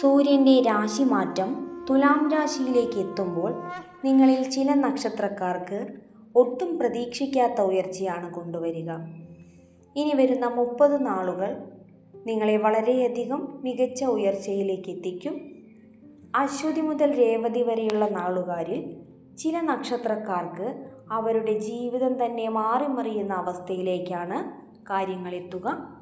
സൂര്യന്റെ രാശിമാറ്റം തുലാം രാശിയിലേക്ക് എത്തുമ്പോൾ നിങ്ങളിൽ ചില നക്ഷത്രക്കാർക്ക് ഒട്ടും പ്രതീക്ഷിക്കാത്ത ഉയർച്ചയാണ് കൊണ്ടുവരിക. ഇനി വരുന്ന മുപ്പത് നാളുകൾ നിങ്ങളെ വളരെയധികം മികച്ച ഉയർച്ചയിലേക്ക് എത്തിക്കും. അശ്വതി മുതൽ രേവതി വരെയുള്ള നാളുകാരിൽ ചില നക്ഷത്രക്കാർക്ക് അവരുടെ ജീവിതം തന്നെ മാറിമറിയുന്ന അവസ്ഥയിലേക്കാണ് കാര്യങ്ങളെത്തുക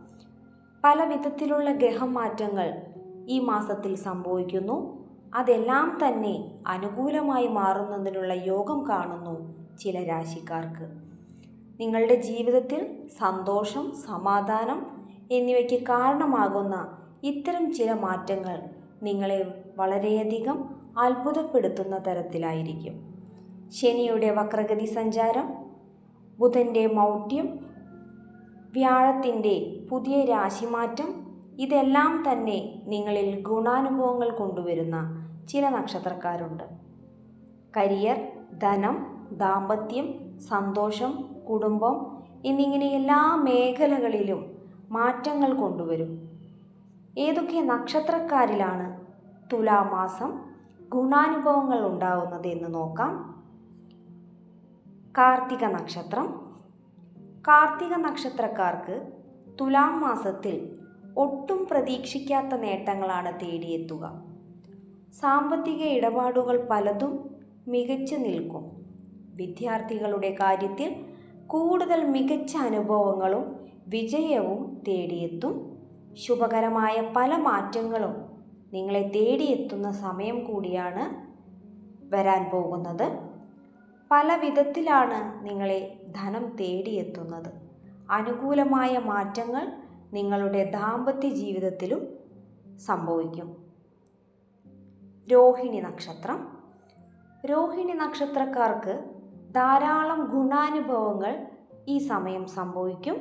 പല വിധത്തിലുള്ള ഗ്രഹമാറ്റങ്ങൾ ഈ മാസത്തിൽ സംഭവിക്കുന്നു. അതെല്ലാം തന്നെ അനുകൂലമായി മാറുന്നതിനുള്ള യോഗം കാണുന്നു ചില രാശിക്കാർക്ക്. നിങ്ങളുടെ ജീവിതത്തിൽ സന്തോഷം സമാധാനം എന്നിവയ്ക്ക് കാരണമാകുന്ന ഇത്തരം ചില മാറ്റങ്ങൾ നിങ്ങളെ വളരെയധികം അത്ഭുതപ്പെടുത്തുന്ന തരത്തിലായിരിക്കും. ശനിയുടെ വക്രഗതി സഞ്ചാരം ബുധന്റെ മൗഢ്യം വ്യാഴത്തിന്റെ പുതിയ രാശിമാറ്റം ഇതെല്ലാം തന്നെ നിങ്ങളിൽ ഗുണാനുഭവങ്ങൾ കൊണ്ടുവരുന്ന ചില നക്ഷത്രക്കാരുണ്ട്. കരിയർ ധനം ദാമ്പത്യം സന്തോഷം കുടുംബം എന്നിങ്ങനെ എല്ലാ മേഖലകളിലും മാറ്റങ്ങൾ കൊണ്ടുവരും. ഏതൊക്കെ നക്ഷത്രക്കാരിലാണ് തുലാമാസം ഗുണാനുഭവങ്ങൾ ഉണ്ടാവുന്നത് എന്ന് നോക്കാം. കാർത്തിക നക്ഷത്രം. കാർത്തിക നക്ഷത്രക്കാർക്ക് തുലാം മാസത്തിൽ ഒട്ടും പ്രതീക്ഷിക്കാത്ത നേട്ടങ്ങളാണ് തേടിയെത്തുക. സാമ്പത്തിക ഇടപാടുകൾ പലതും മികച്ചു നിൽക്കും. വിദ്യാർത്ഥികളുടെ കാര്യത്തിൽ കൂടുതൽ മികച്ച അനുഭവങ്ങളും വിജയവും തേടിയെത്തും. ശുഭകരമായ പല മാറ്റങ്ങളും നിങ്ങളെ തേടിയെത്തുന്ന സമയം കൂടിയാണ് വരാൻ പോകുന്നത്. പല വിധത്തിലാണ് നിങ്ങളെ ധനം തേടിയെത്തുന്നത്. അനുകൂലമായ മാറ്റങ്ങൾ നിങ്ങളുടെ ദാമ്പത്യ ജീവിതത്തിലും സംഭവിക്കും. രോഹിണി നക്ഷത്രം. രോഹിണി നക്ഷത്രക്കാർക്ക് ധാരാളം ഗുണാനുഭവങ്ങൾ ഈ സമയം സംഭവിക്കും.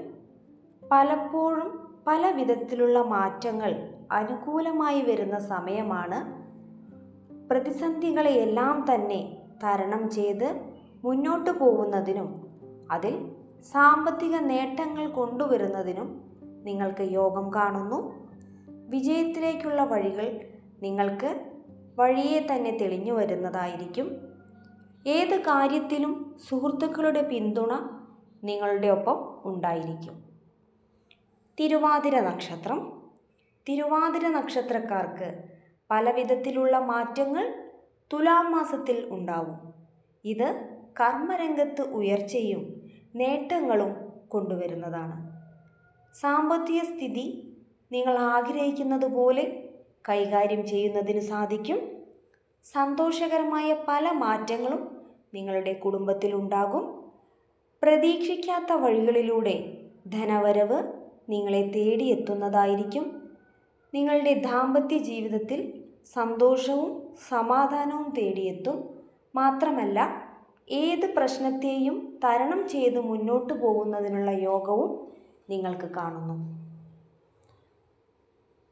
പലപ്പോഴും പല വിധത്തിലുള്ള മാറ്റങ്ങൾ അനുകൂലമായി വരുന്ന സമയമാണ്. പ്രതിസന്ധികളെയെല്ലാം തന്നെ തരണം ചെയ്ത് മുന്നോട്ട് പോകുന്നതിനും അതിൽ സാമ്പത്തിക നേട്ടങ്ങൾ കൊണ്ടുവരുന്നതിനും നിങ്ങൾക്ക് യോഗം കാണുന്നു. വിജയത്തിലേക്കുള്ള വഴികൾ നിങ്ങൾക്ക് വഴിയെ തന്നെ തെളിഞ്ഞു വരുന്നതായിരിക്കും. ഏത് കാര്യത്തിലും സുഹൃത്തുക്കളുടെ പിന്തുണ നിങ്ങളുടെ ഒപ്പം ഉണ്ടായിരിക്കും. തിരുവാതിര നക്ഷത്രം. തിരുവാതിര നക്ഷത്രക്കാർക്ക് പല വിധത്തിലുള്ള മാറ്റങ്ങൾ തുലാം മാസത്തിൽ ഉണ്ടാവും. ഇത് കർമ്മരംഗത്ത് ഉയർച്ചയും നേട്ടങ്ങളും കൊണ്ടുവരുന്നതാണ്. സാമ്പത്തിക സ്ഥിതി നിങ്ങൾ ആഗ്രഹിക്കുന്നത് പോലെ കൈകാര്യം ചെയ്യുന്നതിന് സാധിക്കും. സന്തോഷകരമായ പല മാറ്റങ്ങളും നിങ്ങളുടെ കുടുംബത്തിൽ ഉണ്ടാകും. പ്രതീക്ഷിക്കാത്ത വഴികളിലൂടെ ധനവരവ് നിങ്ങളെ തേടിയെത്തുന്നതായിരിക്കും. നിങ്ങളുടെ ദാമ്പത്യ ജീവിതത്തിൽ സന്തോഷവും സമാധാനവും തേടിയെത്തും. മാത്രമല്ല ഏത് പ്രശ്നത്തെയും തരണം ചെയ്ത് മുന്നോട്ട് പോകുന്നതിനുള്ള യോഗവും നിങ്ങൾക്ക് കാണുന്നു.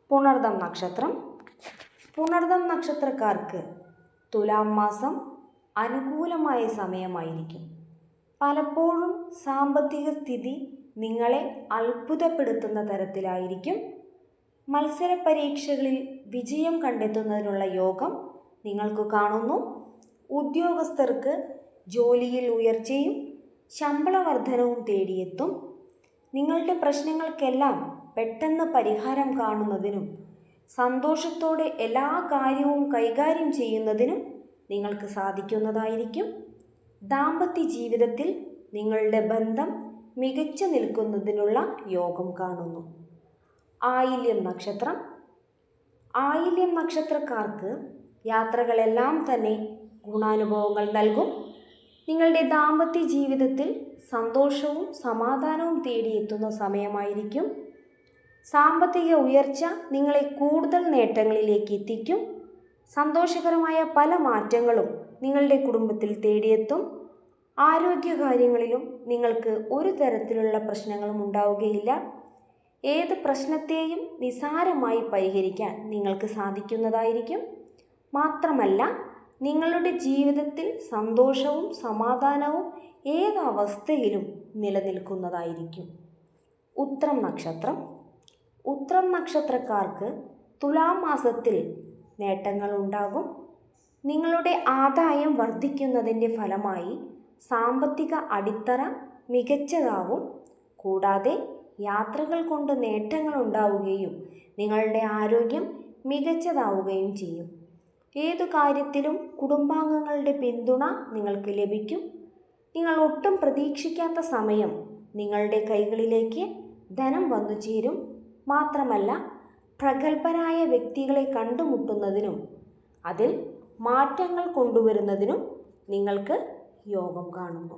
പുണർദം നക്ഷത്രം. പുണർദം നക്ഷത്രക്കാർക്ക് തുലാം മാസം അനുകൂലമായ സമയമായിരിക്കും. പലപ്പോഴും സാമ്പത്തിക സ്ഥിതി നിങ്ങളെ അത്ഭുതപ്പെടുത്തുന്ന തരത്തിലായിരിക്കും. മത്സര പരീക്ഷകളിൽ വിജയം കണ്ടെത്തുന്നതിനുള്ള യോഗം നിങ്ങൾക്ക് കാണുന്നു. ഉദ്യോഗസ്ഥർക്ക് ജോലിയിൽ ഉയർച്ചയും ശമ്പള വർധനവും തേടിയെത്തും. നിങ്ങളുടെ പ്രശ്നങ്ങൾക്കെല്ലാം പെട്ടെന്ന് പരിഹാരം കാണുന്നതിനും സന്തോഷത്തോടെ എല്ലാ കാര്യവും കൈകാര്യം ചെയ്യുന്നതിനും നിങ്ങൾക്ക് സാധിക്കുന്നതായിരിക്കും. ദാമ്പത്യ ജീവിതത്തിൽ നിങ്ങളുടെ ബന്ധം മികച്ചു നിൽക്കുന്നതിനുള്ള യോഗം കാണുന്നു. ആയില്യം നക്ഷത്രം. ആയില്യം നക്ഷത്രക്കാർക്ക് യാത്രകളെല്ലാം തന്നെ ഗുണാനുഭവങ്ങൾ നൽകും. നിങ്ങളുടെ ദാമ്പത്യ ജീവിതത്തിൽ സന്തോഷവും സമാധാനവും തേടിയെത്തുന്ന സമയമായിരിക്കും. സാമ്പത്തിക ഉയർച്ച നിങ്ങളെ കൂടുതൽ നേട്ടങ്ങളിലേക്ക് എത്തിക്കും. സന്തോഷകരമായ പല മാറ്റങ്ങളും നിങ്ങളുടെ കുടുംബത്തിൽ തേടിയെത്തും. ആരോഗ്യകാര്യങ്ങളിലും നിങ്ങൾക്ക് ഒരു തരത്തിലുള്ള പ്രശ്നങ്ങളും ഉണ്ടാവുകയില്ല. ഏത് പ്രശ്നത്തെയും നിസാരമായി പരിഹരിക്കാൻ നിങ്ങൾക്ക് സാധിക്കുന്നതായിരിക്കും. മാത്രമല്ല നിങ്ങളുടെ ജീവിതത്തിൽ സന്തോഷവും സമാധാനവും ഏതവസ്ഥയിലും നിലനിൽക്കുന്നതായിരിക്കും. ഉത്രം നക്ഷത്രം. ഉത്രം നക്ഷത്രക്കാർക്ക് തുലാം മാസത്തിൽ നേട്ടങ്ങളുണ്ടാകും നിങ്ങളുടെ ആദായം വർദ്ധിക്കുന്നതിന്റെ ഫലമായി സാമ്പത്തിക അടിത്തറ മികച്ചതാവും. കൂടാതെ യാത്രകൾ കൊണ്ട് നേട്ടങ്ങൾ ഉണ്ടാവുകയും നിങ്ങളുടെ ആരോഗ്യം മികച്ചതാവുകയും ചെയ്യും. ഏതു കാര്യത്തിലും കുടുംബാംഗങ്ങളുടെ പിന്തുണ നിങ്ങൾക്ക് ലഭിക്കും. നിങ്ങൾ ഒട്ടും പ്രതീക്ഷിക്കാത്ത സമയം നിങ്ങളുടെ കൈകളിലേക്ക് ധനം വന്നു ചേരും. മാത്രമല്ല പ്രഗത്ഭരായ വ്യക്തികളെ കണ്ടുമുട്ടുന്നതിനും അതിൽ മാറ്റങ്ങൾ കൊണ്ടുവരുന്നതിനും നിങ്ങൾക്ക് യോഗം കാണുന്നു.